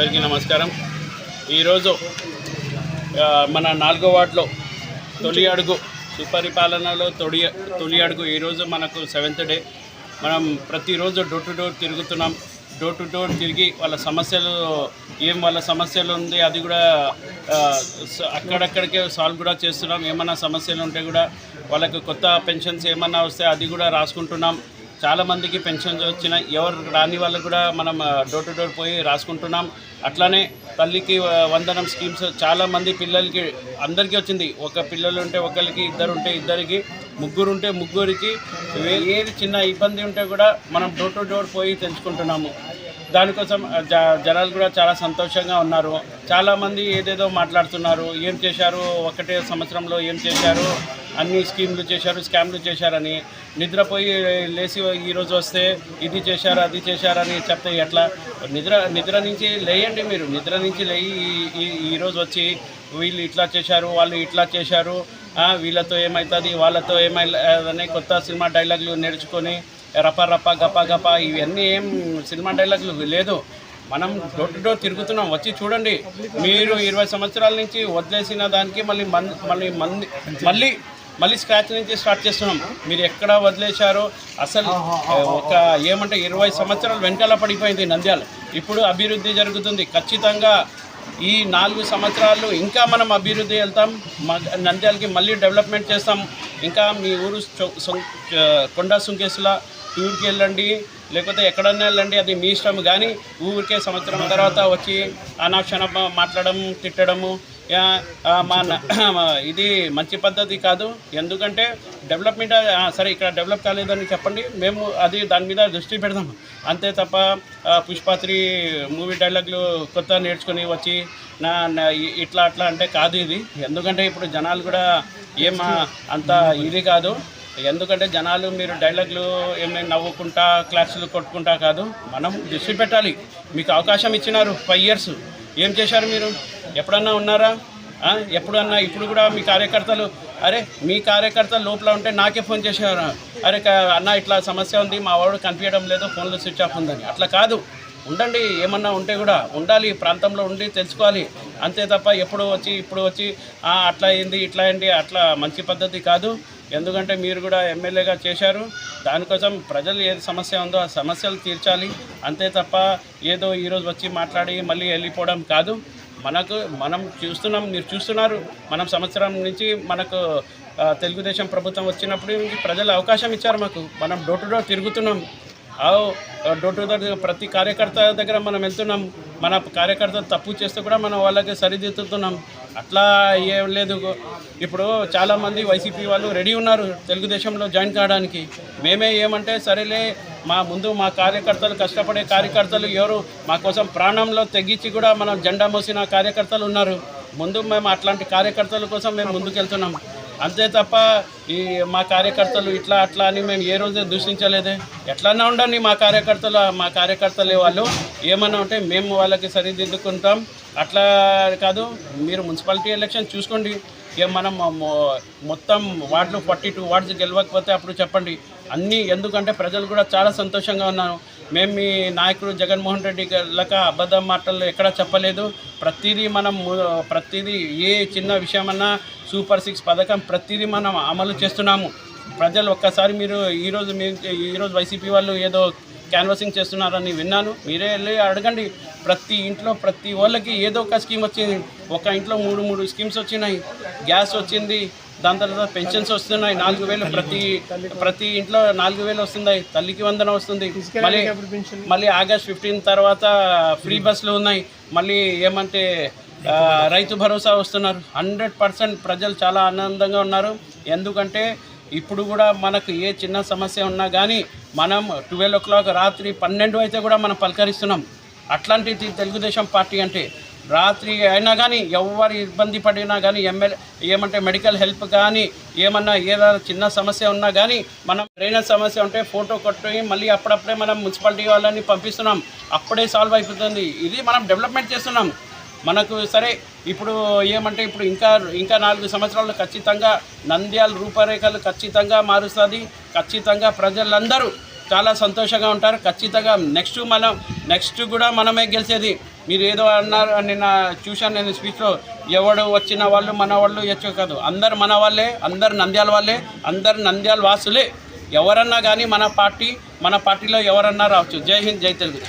అందరికీ నమస్కారం. ఈరోజు మన నాలుగో వార్డులో తొలి అడుగు సుపరిపాలనలో తొలి తొలి అడుగు ఈరోజు మనకు సెవెంత్ డే. మనం ప్రతిరోజు డోర్ టు డోర్ తిరుగుతున్నాం. డోర్ టు డోర్ తిరిగి వాళ్ళ సమస్యలు ఏం వాళ్ళ సమస్యలు ఉంది అది కూడా అక్కడక్కడికే సాల్వ్ కూడా చేస్తున్నాం. ఏమైనా సమస్యలు ఉంటే కూడా వాళ్ళకి కొత్త పెన్షన్స్ ఏమన్నా వస్తే అది కూడా రాసుకుంటున్నాం. చాలామందికి పెన్షన్స్ వచ్చినాయి ఎవరు రాని వాళ్ళకు కూడా మనం డోర్ టు డోర్ పోయి రాసుకుంటున్నాం. అట్లానే తల్లికి వందనం స్కీమ్స్ చాలామంది పిల్లలకి అందరికీ వచ్చింది. ఒక పిల్లలు ఉంటే ఒకరికి ఇద్దరు ఉంటే ఇద్దరికి ముగ్గురు ఉంటే ముగ్గురికి ఏది చిన్న ఇబ్బంది ఉంటే కూడా మనం డోర్ టు డోర్ పోయి తెలుసుకుంటున్నాము దానికోసం జ జనాలు కూడా చాలా సంతోషంగా ఉన్నారు. చాలామంది ఏదేదో మాట్లాడుతున్నారు. ఏం చేశారు? ఒకటే సంవత్సరంలో ఏం చేశారు? అన్ని స్కీమ్లు చేశారు స్కామ్లు చేశారని. నిద్రపోయి లేచి ఈరోజు వస్తే ఇది చేశారు అది చేశారని చెప్తే ఎట్లా? నిద్ర నిద్ర నుంచి లేయండి మీరు. నిద్ర నుంచి లేయి ఈ- ఈరోజు వచ్చి వీళ్ళు ఇట్లా చేశారు వాళ్ళు ఇట్లా చేశారు. వీళ్ళతో ఏమవుతుంది వాళ్ళతో ఏమైందని కొత్త సినిమా డైలాగులు నేర్చుకొని రప రప గప గప ఇవన్నీ ఏం సినిమా డైలాగులు లేదు. మనం డోర్ టు డోర్ తిరుగుతున్నాం. వచ్చి చూడండి. మీరు ఇరవై సంవత్సరాల నుంచి వదిలేసిన దానికి మళ్ళీ మన్ మళ్ళీ మంది మళ్ళీ మళ్ళీ స్క్రాచ్ నుంచి స్టార్ట్ చేస్తున్నాం. మీరు ఎక్కడ వదిలేశారో అసలు ఒక ఏమంటే ఇరవై సంవత్సరాలు వెనకాల పడిపోయింది నంద్యాల. ఇప్పుడు అభివృద్ధి జరుగుతుంది. ఖచ్చితంగా ఈ నాలుగు సంవత్సరాలు ఇంకా మనం అభివృద్ధి వెళ్తాం. నంద్యాలకి మళ్ళీ డెవలప్మెంట్ చేస్తాం. ఇంకా మీ ఊరు కొండా కొండ సుంకేసుల టూర్కి వెళ్ళండి లేకపోతే ఎక్కడన్నా వెళ్ళండి అది మీ ఇష్టం. కానీ ఊరికే సంవత్సరం తర్వాత వచ్చి అనాక్షణ మాట్లాడడం తిట్టడము మా ఇది మంచి పద్ధతి కాదు. ఎందుకంటే డెవలప్మెంట్ సరే ఇక్కడ డెవలప్ కాలేదని చెప్పండి. మేము అది దాని మీద దృష్టి పెడదాము అంతే తప్ప పుష్పాత్రి మూవీ డైలాగులు కొత్త నేర్చుకొని వచ్చి నా ఇట్లా అట్లా అంటే కాదు ఇది. ఎందుకంటే ఇప్పుడు జనాలు కూడా ఏం అంత ఇది కాదు. ఎందుకంటే జనాలు మీరు డైలాగ్లు ఏమైనా నవ్వుకుంటా క్లాసులు కొట్టుకుంటా కాదు మనం దృష్టి పెట్టాలి. మీకు అవకాశం ఇచ్చినారు ఫైవ్ ఇయర్స్. ఏం చేశారు మీరు? ఎప్పుడన్నా ఉన్నారా? ఎప్పుడన్నా? ఇప్పుడు కూడా మీ కార్యకర్తలు అరే మీ కార్యకర్తలు లోపల ఉంటే నాకే ఫోన్ చేశారు? అరే అన్న ఇట్లా సమస్య ఉంది మా వాడు కనిపించడం లేదు ఫోన్లో స్విచ్ ఆఫ్ ఉందని. అట్లా కాదు. ఉండండి ఏమన్నా ఉంటే కూడా ఉండాలి ప్రాంతంలో ఉండి తెలుసుకోవాలి. అంతే తప్ప ఎప్పుడు వచ్చి ఇప్పుడు వచ్చి అట్లా అయింది ఇట్లా అయింది అట్లా మంచి పద్ధతి కాదు. ఎందుకంటే మీరు కూడా ఎమ్మెల్యేగా చేశారు. దానికోసం ప్రజలు ఏది సమస్య ఉందో ఆ సమస్యలు తీర్చాలి. అంతే తప్ప ఏదో ఈరోజు వచ్చి మాట్లాడి మళ్ళీ వెళ్ళిపోవడం కాదు. మనకు మనం చూస్తున్నాం మీరు చూస్తున్నారు. మనం సంవత్సరం నుంచి మనకు తెలుగుదేశం ప్రభుత్వం వచ్చినప్పుడు ప్రజలు అవకాశం ఇచ్చారు మాకు. మనం డోర్ టు డోర్ తిరుగుతున్నాం. డోర్ టు డోర్ ప్రతి కార్యకర్త దగ్గర మనం వెళ్తున్నాం. మన కార్యకర్త తప్పు చేస్తే కూడా మనం వాళ్ళకి సరిదిద్దుతున్నాం. అట్లా ఏం లేదు. ఇప్పుడు చాలామంది వైసీపీ వాళ్ళు రెడీ ఉన్నారు తెలుగుదేశంలో జాయిన్ కావడానికి. మేమే ఏమంటే సరేలే మా ముందు మా కార్యకర్తలు కష్టపడే కార్యకర్తలు ఎవరు? మా కోసం ప్రాణంలో తెగించి కూడా మనం జెండా మోసిన కార్యకర్తలు ఉన్నారు. ముందు మేము అట్లాంటి కార్యకర్తల కోసం మేము ముందుకెళ్తున్నాం. అంతే తప్ప ఈ మా కార్యకర్తలు ఇట్లా అట్లా అని మేము ఏ రోజు దూషించలేదే. ఎట్లన్నా ఉండండి మా కార్యకర్తలు మా కార్యకర్తలు వాళ్ళు. ఏమన్నా ఉంటే మేము వాళ్ళకి సరిదిద్దుకుంటాం. అట్లా కాదు మీరు మున్సిపాలిటీ ఎలక్షన్ చూసుకోండి. ఏ మనం మొత్తం వార్డులు ఫార్టీ టూ వార్డ్స్ గెలవకపోతే అప్పుడు చెప్పండి. అన్నీ ఎందుకంటే ప్రజలు కూడా చాలా సంతోషంగా ఉన్నారు. మేము మీ నాయకుడు జగన్మోహన్ రెడ్డి లక అబద్ధ మాటలు ఎక్కడ చెప్పలేదు. ప్రతిదీ మనం ప్రతిదీ ఏ చిన్న విషయమన్నా సూపర్ సిక్స్ పథకం ప్రతిదీ మనం అమలు చేస్తున్నాము. ప్రజలు ఒక్కసారి మీరు ఈరోజు మీ ఈరోజు వైసీపీ వాళ్ళు ఏదో క్యాన్వాసింగ్ చేస్తున్నారని విన్నాను. మీరే వెళ్ళి అడగండి. ప్రతి ఇంట్లో ప్రతి వాళ్ళకి ఏదో ఒక స్కీమ్ వచ్చింది. ఒక ఇంట్లో మూడు మూడు స్కీమ్స్ వచ్చినాయి. గ్యాస్ వచ్చింది. దాని తర్వాత పెన్షన్స్ వస్తున్నాయి నాలుగు వేలు ప్రతి ప్రతి ఇంట్లో నాలుగు వేలు వస్తున్నాయి తల్లికి వందన వస్తుంది. మళ్ళీ మళ్ళీ ఆగస్ట్ ఫిఫ్టీన్ తర్వాత ఫ్రీ బస్సులు ఉన్నాయి. మళ్ళీ ఏమంటే రైతు భరోసా వస్తున్నారు. హండ్రెడ్ పర్సెంట్ ప్రజలు చాలా ఆనందంగా ఉన్నారు. ఎందుకంటే ఇప్పుడు కూడా మనకు ఏ చిన్న సమస్య ఉన్నా కానీ మనం ట్వెల్వ్ ఓ క్లాక్ రాత్రి పన్నెండు అయితే కూడా మనం పలకరిస్తున్నాం. అట్లాంటిది తెలుగుదేశం పార్టీ అంటే రాత్రి అయినా కానీ ఎవరు ఇబ్బంది పడినా కానీ ఎమ్మెల్యే ఏమంటే మెడికల్ హెల్ప్ కానీ ఏమన్నా ఏదైనా చిన్న సమస్య ఉన్నా కానీ మనం డ్రైనేజ్ సమస్య ఉంటే ఫోటో కొట్టి మళ్ళీ అప్పుడప్పుడే మనం మున్సిపాలిటీ వాళ్ళని పంపిస్తున్నాం. అప్పుడే సాల్వ్ అయిపోతుంది. ఇది మనం డెవలప్మెంట్ చేస్తున్నాం. మనకు సరే ఇప్పుడు ఏమంటే ఇప్పుడు ఇంకా ఇంకా నాలుగు సంవత్సరాలు ఖచ్చితంగా నంద్యాల రూపరేఖలు ఖచ్చితంగా మారుస్తుంది. ఖచ్చితంగా ప్రజలందరూ చాలా సంతోషంగా ఉంటారు. ఖచ్చితంగా నెక్స్ట్ మనం నెక్స్ట్ కూడా మనమే గెలిచేది. మీరు ఏదో అన్నారు నిన్న చూశాను నేను స్పీచ్లో ఎవడు వచ్చిన వాళ్ళు మన వాళ్ళు ఎచ్చు కాదు. అందరు మన వాళ్ళే అందరు నంద్యాల వాళ్ళే అందరు నంద్యాల వాసులే. ఎవరన్నా కానీ మన పార్టీ మన పార్టీలో ఎవరన్నా రావచ్చు. జై హింద్ జై తెలుగు.